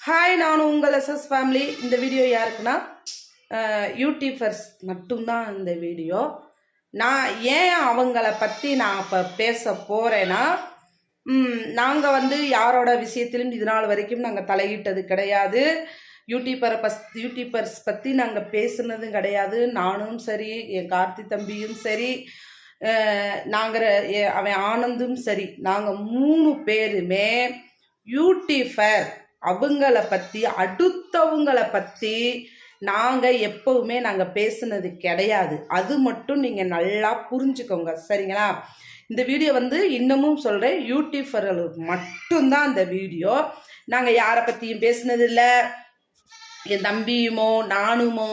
Hi நான் உங்கள் SS family இந்த வீடியோ யாருக்குன்னா யூடியூபர்ஸ் மட்டும்தான் இந்த வீடியோ நான் ஏன் அவங்கள பற்றி நான் இப்போ பேச போகிறேன்னா நாங்கள் வந்து யாரோட விஷயத்திலும் இது நாள் வரைக்கும் நாங்கள் தலையிட்டது கிடையாது. யூடியூபரை பஸ் யூடியூபர்ஸ் பற்றி நாங்கள் பேசுனதும் கிடையாது. நானும் சரி என் கார்த்தி தம்பியும் சரி நாங்கள் அவன் ஆனந்தும் சரி. நாங்கள் மூணு பேருமே யூடியூபர் அவங்கள பற்றி அடுத்தவங்கள பற்றி நாங்கள் எப்பவுமே நாங்கள் பேசுனது கிடையாது. அது மட்டும் நீங்கள் நல்லா புரிஞ்சுக்கோங்க. சரிங்களா? இந்த வீடியோ வந்து இன்னமும் சொல்கிறேன் யூடியூபர்களுக்கு மட்டும்தான் அந்த வீடியோ. நாங்கள் யாரை பற்றியும் பேசுனதில்லை என் தம்பியுமோ நானுமோ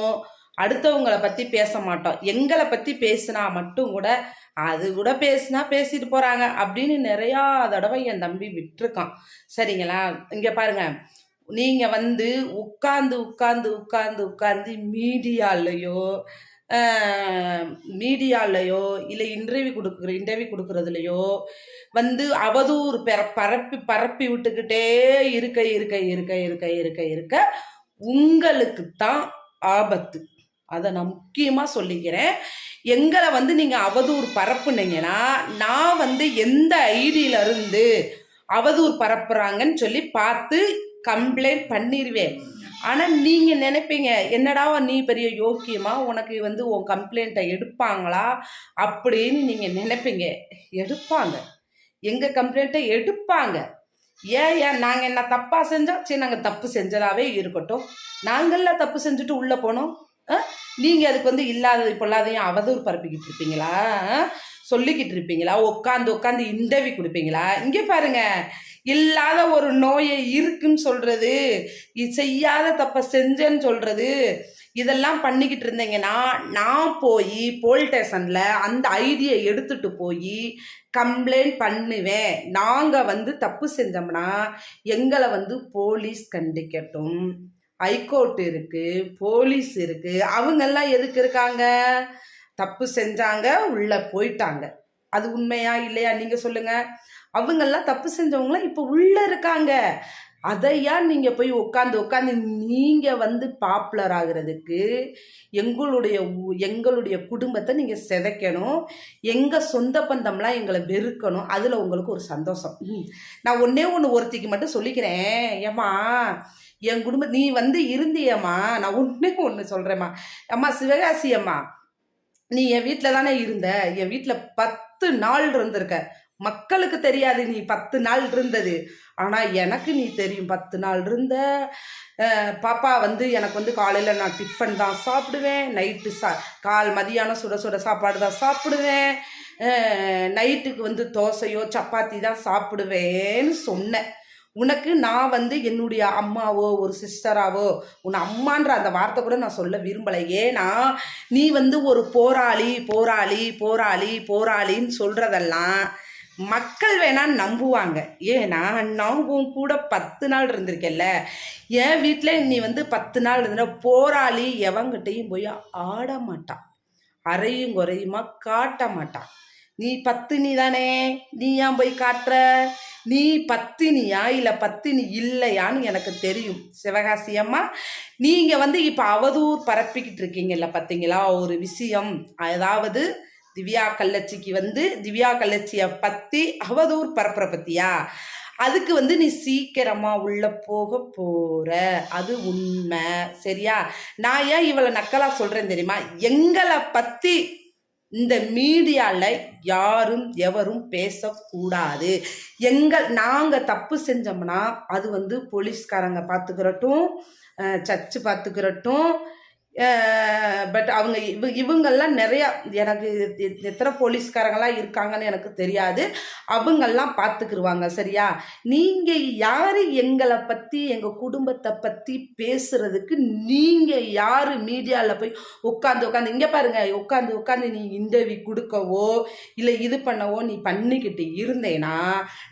அடுத்தவங்களை பற்றி பேச மாட்டோம். எங்களை பற்றி பேசினா மட்டும் கூட அது கூட பேசினா பேசிட்டு போகிறாங்க அப்படின்னு நிறையா தடவை என் தம்பி விட்டுருக்கான். சரிங்களா? இங்கே பாருங்க. நீங்கள் வந்து உட்காந்து உட்காந்து உட்காந்து உட்காந்து மீடியாலையோ மீடியாலையோ இல்லை இன்டர்வியூ கொடுக்குற இன்டர்வியூ கொடுக்குறதுலையோ வந்து அவதூறு பெற பரப்பி பரப்பி விட்டுக்கிட்டே இருக்க இருக்க இருக்க இருக்க இருக்க இருக்க உங்களுக்கு தான் ஆபத்து. அதை நான் முக்கியமாக சொல்லிக்கிறேன். எங்களை வந்து நீங்கள் அவதூறு பரப்புனீங்கன்னா நான் வந்து எந்த ஐடியிலருந்து அவதூறு பரப்புறாங்கன்னு சொல்லி பார்த்து கம்ப்ளைண்ட் பண்ணிடுவேன் ஆனால் நீங்கள் நினைப்பீங்க என்னடா நீ பெரிய யோக்கியமா? உனக்கு வந்து உன் கம்ப்ளைண்ட்டை எடுப்பாங்களா? அப்படின்னு நீங்கள் நினைப்பீங்க. எடுப்பாங்க. எங்கள் கம்ப்ளைண்ட்டை எடுப்பாங்க. ஏன் ஏன்? நாங்கள் என்ன தப்பாக செஞ்சோம்? சரி நாங்கள் தப்பு செஞ்சதாகவே இருக்கட்டும். நாங்கள தப்பு செஞ்சுட்டு உள்ளே போனோம். நீங்கள் அதுக்கு வந்து இல்லாதது பொல்லாதையும் அவதூறு பரப்பிக்கிட்டு இருப்பீங்களா? சொல்லிக்கிட்டு இருப்பீங்களா? உட்காந்து உட்காந்து இன்டர்வியூ கொடுப்பீங்களா? இங்கே பாருங்க இல்லாத ஒரு நோயை இருக்குன்னு சொல்கிறது இது செய்யாத தப்பை செஞ்சேன்னு சொல்கிறது இதெல்லாம் பண்ணிக்கிட்டு இருந்தீங்கன்னா நான் போய் போலீஸ் ஸ்டேஷனில் அந்த ஐடியை எடுத்துட்டு போய் கம்ப்ளைண்ட் பண்ணுவேன். நாங்கள் வந்து தப்பு செஞ்சோம்னா எங்களை வந்து போலீஸ் கண்டிக்கட்டும். ஹைகோர்ட் இருக்கு போலீஸ் இருக்கு அவங்கெல்லாம் எதுக்கு இருக்காங்க? தப்பு செஞ்சாங்க உள்ள போயிட்டாங்க. அது உண்மையா இல்லையா? நீங்க சொல்லுங்க. அவங்கெல்லாம் தப்பு செஞ்சவங்களாம் இப்போ உள்ள இருக்காங்க. அதையா நீங்க போய் உட்காந்து உட்காந்து நீங்க வந்து பாப்புலர் ஆகுறதுக்கு எங்களுடைய எங்களுடைய குடும்பத்தை நீங்க சிதைக்கணும். எங்க சொந்த பந்தம்லாம் எங்களை வெறுக்கணும். அதுல உங்களுக்கு ஒரு சந்தோஷம். நான் ஒன்னே ஒன்று ஒருத்திக்கு மட்டும் சொல்லிக்கிறேன். ஏம்மா என் குடும்ப நீ வந்து இருந்தியம்மா. நான் ஒன்றே ஒன்று சொல்கிறேம்மா அம்மா சிவகாசி அம்மா நீ என் வீட்டில் தானே இருந்த. என் வீட்டில் பத்து நாள் இருந்திருக்க. மக்களுக்கு தெரியாது நீ பத்து நாள் இருந்தது. ஆனால் எனக்கு நீ தெரியும் பத்து நாள் இருந்த பாப்பா வந்து எனக்கு வந்து காலையில் நான் டிஃபன் தான் சாப்பிடுவேன். நைட்டு சா கால் மதியானம் சுட சுட சாப்பாடு தான் சாப்பிடுவேன். நைட்டுக்கு வந்து தோசையோ சப்பாத்தி தான் சாப்பிடுவேன்னு சொன்னேன். உனக்கு நான் வந்து என்னுடைய அம்மாவோ ஒரு சிஸ்டராவோ உன் அம்மான்ற அந்த வார்த்தை கூட நான் சொல்ல விரும்பலை. ஏன்னா நீ வந்து ஒரு போராளி போராளி போராளி போராளின்னு சொல்கிறதெல்லாம் மக்கள் வேணா நம்புவாங்க. ஏன்னா நான் உன் கூட பத்து நாள் இருந்திருக்கேல்ல. என் வீட்டில் நீ வந்து பத்து நாள் இருந்த போராளி எவங்கிட்டையும் போய் ஆட மாட்டான் அறையும் குறையுமா காட்ட மாட்டான் நீ பத்தினி தானே? நீ ஏன் போய் காட்டுற? நீ பத்தினியா இல்லை பத்தினி இல்லையான்னு எனக்கு தெரியும். சிவகாசியம்மா நீங்கள் வந்து இப்போ அவதூறு பரப்பிக்கிட்டு இருக்கீங்கல்ல பார்த்தீங்களா ஒரு விஷயம். அதாவது திவ்யா கல்லட்சிக்கு வந்து திவ்யா கல்லட்சியை பற்றி அவதூறு பரப்புற பற்றியா அதுக்கு வந்து நீ சீக்கிரமாக உள்ளே போக போகிற அது உண்மை. சரியா? நான் ஏன் இவளை நக்கலாக சொல்கிறேன் தெரியுமா? எங்களை பற்றி இந்த மீடியாவில் யாரும் எவரும் பேசக்கூடாது. எங்கள் நாங்கள் தப்பு செஞ்சோம்னா அது வந்து போலீஸ்காரங்க பார்த்துக்கிறட்டும் சர்ச்சு பார்த்துக்கிறட்டும் பட் அவங்க இவ இவங்கெல்லாம் நிறையா எனக்கு எத்தனை போலீஸ்காரங்களாம் இருக்காங்கன்னு எனக்கு தெரியாது. அவங்கெல்லாம் பார்த்துக்குருவாங்க சரியா? நீங்கள் யார் எங்களை பற்றி எங்கள் குடும்பத்தை பற்றி பேசுகிறதுக்கு நீங்கள் யார் மீடியாவில் போய் உட்காந்து உட்காந்து இங்கே பாருங்கள் உட்காந்து உட்காந்து நீ இன்டர்வியூ கொடுக்கவோ இல்லை இது பண்ணவோ நீ பண்ணிக்கிட்டு இருந்தேன்னா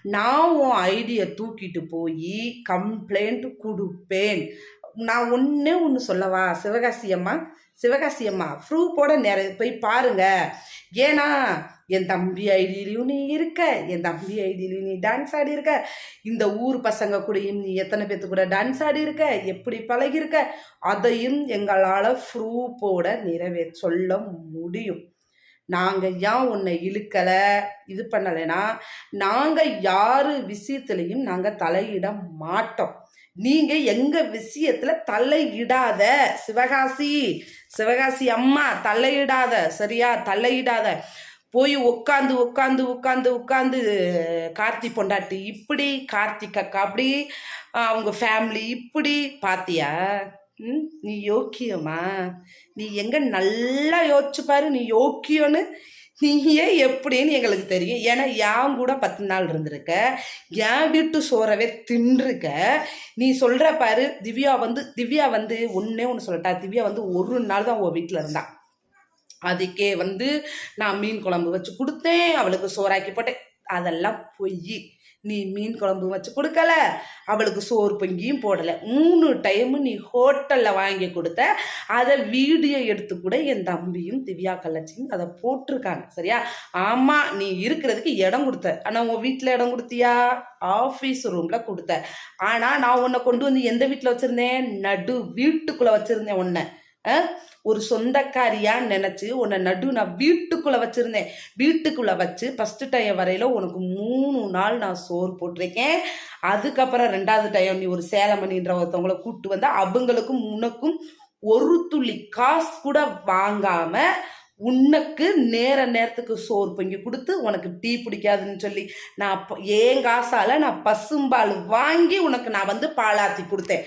நான் உன் ஐடியை தூக்கிட்டு போய் கம்ப்ளைண்ட் கொடுப்பேன். நான் ஒன்று ஒன்று சொல்லவா? சிவகாசி அம்மா சிவகாசி அம்மா ப்ரூஃபோட நிறைய போய் பாருங்க. ஏன்னா என் தம்பி ஐடியிலையும் நீ இருக்க என் தம்பி ஐடியிலையும் நீ டான்ஸ் ஆடி இருக்க. இந்த ஊர் பசங்க கூடயும் நீ எத்தனை பேத்து கூட டான்ஸ் ஆடி இருக்க எப்படி பழகியிருக்க? அதையும் எங்களால் ப்ரூஃபோட நிறைவே சொல்ல முடியும். நாங்கள் ஏன் உன்னை இழுக்கலை? இது பண்ணலைன்னா நாங்கள் யார் விஷயத்துலையும் நாங்கள் தலையிட மாட்டோம். நீங்க எங்க விஷயத்துல தலையிடாத சிவகாசி சிவகாசி அம்மா தலையிடாத சரியா? தலையிடாத. போய் உட்காந்து உட்காந்து உட்காந்து உட்காந்து கார்த்தி பொண்டாட்டி இப்படி கார்த்திக் அக்கா அப்படி அவங்க ஃபேமிலி இப்படி பாத்தியா? ம் நீ யோக்கியமா? நீ எங்க நல்லா யோசிச்சு பாரு நீ யோக்கியன்னு நீயே எப்படின்னு எங்களுக்கு தெரியும். ஏன்னா என் கூட பத்து நாள் இருந்திருக்க. என் வீட்டு சோறவே தின்றுருக்க. நீ சொல்கிற பாரு திவ்யா வந்து திவ்யா வந்து ஒன்றே ஒன்று சொல்லட்டா. திவ்யா வந்து ஒரு நாள் தான் உன் வீட்டில் இருந்தா. அதுக்கே வந்து நான் மீன் குழம்பு வச்சு கொடுத்தேன். அவளுக்கு சோறாக்கி போட்டேன். அதெல்லாம் பொய். நீ மீன் குழம்பு வச்சு கொடுக்கல. அவளுக்கு சோறு பொங்கியும் போடலை. மூணு டைமு நீ ஹோட்டலில் வாங்கி கொடுத்த அதை வீடியோ எடுத்து கூட என் தம்பியும் திவ்யா கள்ளச்சியும் அதை போட்டிருக்காங்க. சரியா? ஆமாம் நீ இருக்கிறதுக்கு இடம் கொடுத்த. ஆனால் உன் வீட்டில் இடம் கொடுத்தியா? ஆஃபீஸ் ரூமில் கொடுத்த. ஆனால் நான் உன்னை கொண்டு வந்து எந்த வீட்டில் வச்சுருந்தேன்? நடு வீட்டுக்குள்ளே வச்சுருந்தேன் உன்னை. ஒரு சொந்தக்காரியா நினச்சி உன்னை நடு நான் வீட்டுக்குள்ளே வச்சுருந்தேன். வீட்டுக்குள்ளே வச்சு ஃபர்ஸ்ட் டைம் வரையில உனக்கு மூணு நாள் நான் சோறு போட்டிருக்கேன். அதுக்கப்புறம் ரெண்டாவது டைம் நீ ஒரு சேலமணின்ற ஒருத்தவங்களை கூப்பிட்டு வந்தால் அவங்களுக்கும் உனக்கும் ஒரு துளி காசு கூட வாங்காமல் உனக்கு நேர நேரத்துக்கு சோறு பொங்கி கொடுத்து உனக்கு டீ பிடிக்காதுன்னு சொல்லி நான் ஏன் காசால் நான் பசும்பால் வாங்கி உனக்கு நான் வந்து பாலாத்தி கொடுத்தேன்.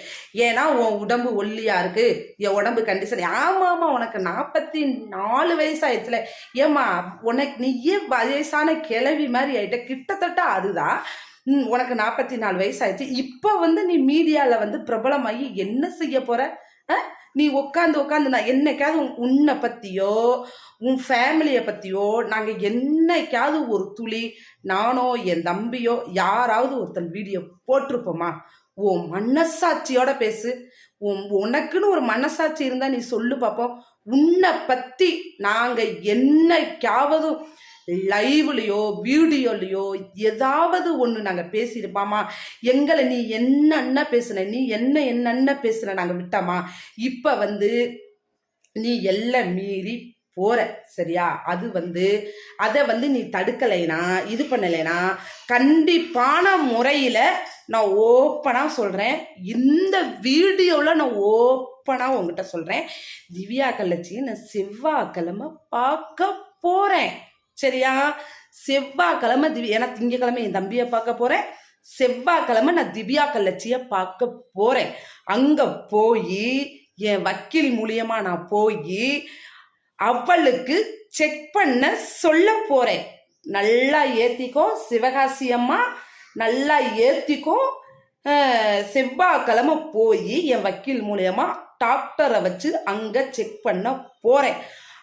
ஏன்னா உன் உடம்பு ஒல்லியாக இருக்குது என் உடம்பு கண்டிஷன் ஆமாம் ஆமாம் உனக்கு நாற்பத்தி நாலு வயசாயிடுச்சுல. ஏம்மா உனக்கு நீயே வயசான கிளவி மாதிரி ஆயிட்ட? கிட்டத்தட்ட அதுதான். உனக்கு நாற்பத்தி நாலு வயசாயிடுச்சு. இப்போ வந்து நீ மீடியாவில் வந்து பிரபலமாகி என்ன செய்ய போகிற நீ உட்காந்து உட்காந்து நான் என்னைக்காவது உன்னை பற்றியோ உன் ஃபேமிலியை பற்றியோ நாங்கள் என்னைக்காவது ஒரு துளி நானோ என் தம்பியோ யாராவது ஒருத்தன் வீடியோ போட்டிருப்போமா? உன் மனசாட்சியோட பேசு. உன் உனக்குன்னு ஒரு மனசாட்சி இருந்தால் நீ சொல்லு பார்ப்போம் உன்னை பற்றி நாங்கள் என்னைக்காவதும் லைவ்லையோ வீடியோலையோ ஏதாவது ஒன்று நாங்கள் பேசியிருப்பாமா? எங்களை நீ என்னென்ன பேசுன நீ என்ன என்னென்ன பேசுன நாங்கள் விட்டோமா? இப்போ வந்து நீ எல்லாம் மீறி போற சரியா? அது வந்து அதை வந்து நீ தடுக்கலைனா இது பண்ணலைனா கண்டிப்பான முறையில் நான் ஓப்பனாக சொல்கிறேன் இந்த வீடியோவில் நான் ஓப்பனாக உங்ககிட்ட சொல்கிறேன் திவ்யா கள்ளச்சி நான் செவ்வாய்க்கிழமை பார்க்க போகிறேன் சரியா? செவ்வாய்க்கிழமை திவ்யா ஏன்னா திங்கக்கிழமை என் தம்பியை பார்க்க போகிறேன் செவ்வாய்க்கிழமை நான் திவ்யா கல்லட்சியை பார்க்க போகிறேன் அங்கே போய் என் வக்கீல் மூலியமாக நான் போய் அவளுக்கு செக் பண்ண சொல்ல போகிறேன் நல்லா ஏற்றிக்கோ சிவகாசி அம்மா நல்லா ஏற்றிக்கோ செவ்வாய்க்கிழமை போய் என் வக்கீல் மூலியமா டாக்டரை வச்சு அங்கே செக் பண்ண போகிறேன்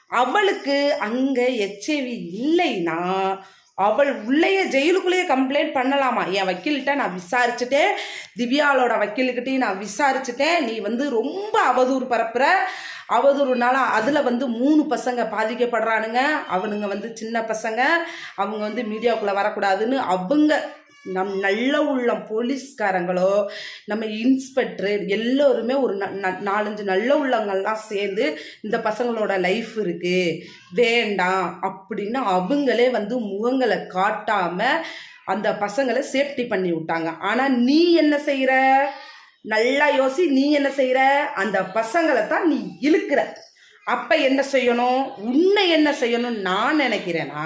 அவளுக்கு அங்கே எச்ஐவி இல்லைன்னா அவள் உள்ளேயே ஜெயிலுக்குள்ளேயே கம்ப்ளைண்ட் பண்ணலாமா? என் வக்கீல்கிட்ட நான் விசாரிச்சுட்டேன். திவ்யாவோட வக்கீல்கிட்டையும் நான் விசாரிச்சுட்டேன். நீ வந்து ரொம்ப அவதூறு பரப்புற. அவதூறுனால அதில் வந்து மூணு பசங்க பாதிக்கப்படுறானுங்க. அவனுங்க வந்து சின்ன பசங்க. அவங்க வந்து மீடியாவுக்குள்ளே வரக்கூடாதுன்னு அவங்க நம் நல்ல உள்ளம் போலீஸ்காரங்களோ நம்ம இன்ஸ்பெக்டர் எல்லோருமே ஒரு நாலஞ்சு நல்ல உள்ளங்கள்லாம் சேர்ந்து இந்த பசங்களோட லைஃப் இருக்குது வேண்டாம் அப்படின்னு அவங்களே வந்து முகங்களை காட்டாமல் அந்த பசங்களை சேஃப்டி பண்ணி விட்டாங்க. ஆனால் நீ என்ன செய்கிற நல்லா யோசி நீ என்ன செய்கிற அந்த பசங்களை தான் நீ இழுக்கிற. அப்போ என்ன செய்யணும்? உன்னை என்ன செய்யணும் நான் நினைக்கிறேன்னா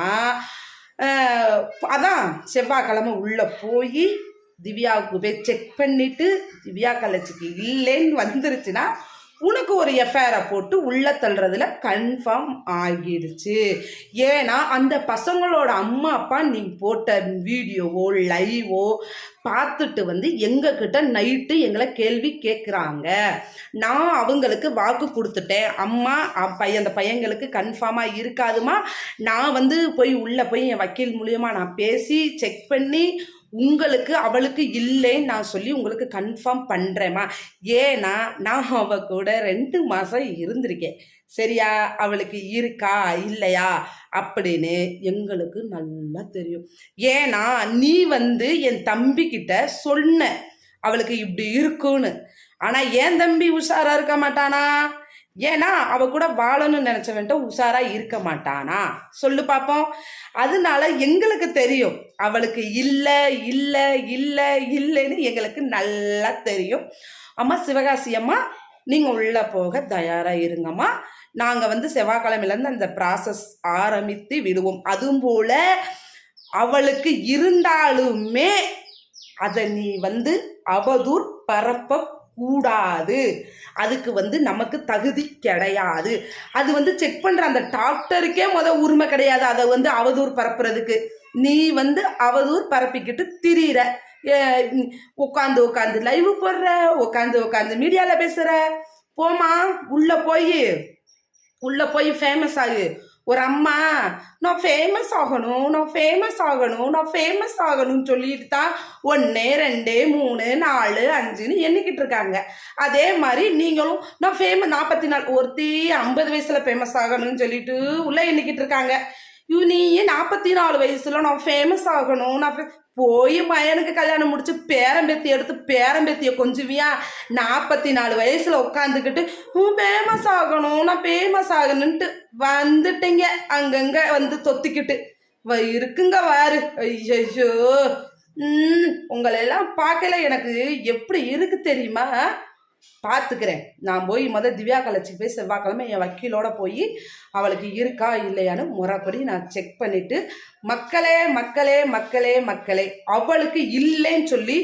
அதான் செவ்வாய்க்கிழமை உள்ளே போய் திவ்யாவுக்கு போய் செக் பண்ணிவிட்டு திவ்யா கலச்சிக்கு இல்லைன்னு வந்துருச்சுன்னா உனக்கு ஒரு எஃப்ஐஆரை போட்டு உள்ள தள்ளுறதுல கன்ஃபார்ம் ஆகிடுச்சு. ஏன்னா அந்த பசங்களோட அம்மா அப்பா நீ போட்ட வீடியோவோ லைவோ பார்த்துட்டு வந்து எங்ககிட்ட நைட்டு எங்களை கேள்வி கேட்குறாங்க நான் அவங்களுக்கு வாக்கு கொடுத்துட்டேன். அம்மா பையன் அந்த பையங்களுக்கு கன்ஃபார்மாக இருக்காதுமா? நான் வந்து போய் உள்ளே போய் என் வக்கீல் மூலியமாக நான் பேசி செக் பண்ணி உங்களுக்கு அவளுக்கு இல்லைன்னு நான் சொல்லி உங்களுக்கு கன்ஃபார்ம் பண்ணுறேம்மா ஏன்னா நான் அவ கூட ரெண்டு மாதம் இருந்திருக்கேன். சரியா? அவளுக்கு இருக்கா? இல்லையா? அப்படின்னு எங்களுக்கு நல்லா தெரியும். ஏன்னா நீ வந்து என் தம்பிக்கிட்ட சொன்ன அவளுக்கு இப்படி இருக்குன்னு. ஆனால் ஏன் தம்பி உஷாராக இருக்க மாட்டானா? ஏன்னா அவ கூட வாழணும்னு நினைச்சவன்ட்ட உஷாரா இருக்க மாட்டானா? சொல்லு பார்ப்போம் அதனால எங்களுக்கு தெரியும். அவளுக்கு இல்லை இல்லை இல்லை இல்லைன்னு எங்களுக்கு நல்லா தெரியும். அம்மா சிவகாசி அம்மா நீங்கள் உள்ளே போக தயாராக இருங்கம்மா. நாங்கள் வந்து செவ்வாய்க்கிழமையிலேருந்து அந்த ப்ராசஸ் ஆரம்பித்து விடுவோம். அதுவும் போல அவளுக்கு இருந்தாலுமே அதை நீ வந்து அவதூர் பரப்ப கூடாது. அதுக்கு வந்து நமக்கு தகுதி கிடையாது. அது வந்து செக் பண்ணுற அந்த டாக்டருக்கே முத உரிமை கிடையாது. அதை வந்து அவதூறு பரப்புறதுக்கு. நீ வந்து அவதூர் பரப்பிக்கிட்டு திரியிற. உட்காந்து உட்காந்து லைவ் போடுற உட்காந்து உட்காந்து மீடியாவில் பேசுகிற போமா உள்ளே போய் உள்ளே போய் ஃபேமஸ் ஆகு. ஒரு அம்மா நான் ஃபேமஸ் ஆகணும் நான் ஃபேமஸ் ஆகணும் நான் ஃபேமஸ் ஆகணும்னு சொல்லிட்டு தான் ஒன்று ரெண்டு மூணு நாலு அஞ்சுன்னு எண்ணிக்கிட்டு இருக்காங்க. அதே மாதிரி நீங்களும் நான் ஃபேமஸ் நாற்பத்தி நாலு ஒருத்தி ஐம்பது வயசில் ஃபேமஸ் ஆகணும்னு சொல்லிட்டு உள்ளே எண்ணிக்கிட்டு இருக்காங்க. இவ நீ நாற்பத்தி நாலு வயசில் நான் ஃபேமஸ் ஆகணும் நான் போய் பையனுக்கு கல்யாணம் முடிச்சு பேரம்பேத்தி எடுத்து பேரம்பேத்திய கொஞ்சுவியா? நாற்பத்தி நாலு வயசுல உட்காந்துக்கிட்டு ஃபேமஸ் ஆகணும் நான் ஃபேமஸ் ஆகணுன்ட்டு வந்துட்டீங்க. அங்கங்க வந்து தொத்திக்கிட்டு வ- இருக்குங்க வாரு. ஐயோ ம் உங்களெல்லாம் பார்க்கல எனக்கு. எப்படி இருக்கு தெரியுமா? பார்த்துக்கிறேன். நான் போய் முதல் திவ்யா கலைச்சிக்கு போய் செவ்வாய்க்கிழமை என் வக்கீலோட போய் அவளுக்கு இருக்கா இல்லையான்னு முறைப்படி நான் செக் பண்ணிட்டு மக்களே மக்களே மக்களே மக்களே அவளுக்கு இல்லைன்னு சொல்லி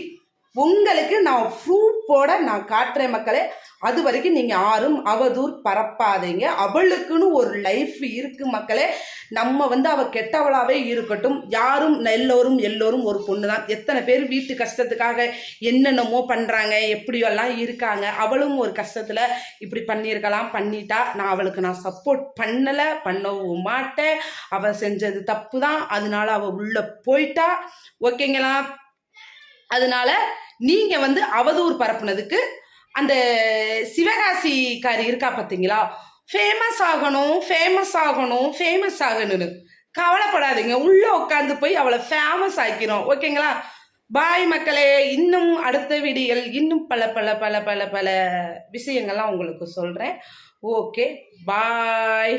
உங்களுக்கு நான் ப்ரூஃபோட நான் காட்டுறேன் மக்களே. அது வரைக்கும் நீங்கள் யாரும் அவதூர் பரப்பாதீங்க. அவளுக்குன்னு ஒரு லைஃப் இருக்கு மக்களே. நம்ம வந்து அவ கெட்டவளாவே இருக்கட்டும். யாரும் எல்லோரும் எல்லோரும் ஒரு பொண்ணு தான் எத்தனை பேர் வீட்டு கஷ்டத்துக்காக என்னென்னமோ பண்ணுறாங்க எப்படியெல்லாம் இருக்காங்க அவளும் ஒரு கஷ்டத்தில் இப்படி பண்ணியிருக்கலாம் பண்ணிட்டா. நான் அவளுக்கு நான் சப்போர்ட் பண்ணலை பண்ணவும் மாட்டேன். அவள் செஞ்சது தப்பு தான் அதனால அவள் உள்ளே போயிட்டா. ஓகேங்களா? அதனால நீங்க வந்து அவதூறு பரப்புனதுக்கு அந்த சிவகாசிக்காரி இருக்கா பார்த்தீங்களா ஃபேமஸ் ஆகணும் ஃபேமஸ் ஆகணும் ஃபேமஸ் ஆகணும்னு கவலைப்படாதீங்க. உள்ளே உட்காந்து போய் அவளை ஃபேமஸ் ஆக்கிறோம் ஓகேங்களா? பாய் மக்களே இன்னும் அடுத்த வீடியோகள் இன்னும் பல பல பல பல பல விஷயங்கள்லாம் உங்களுக்கு சொல்கிறேன் ஓகே பாய்.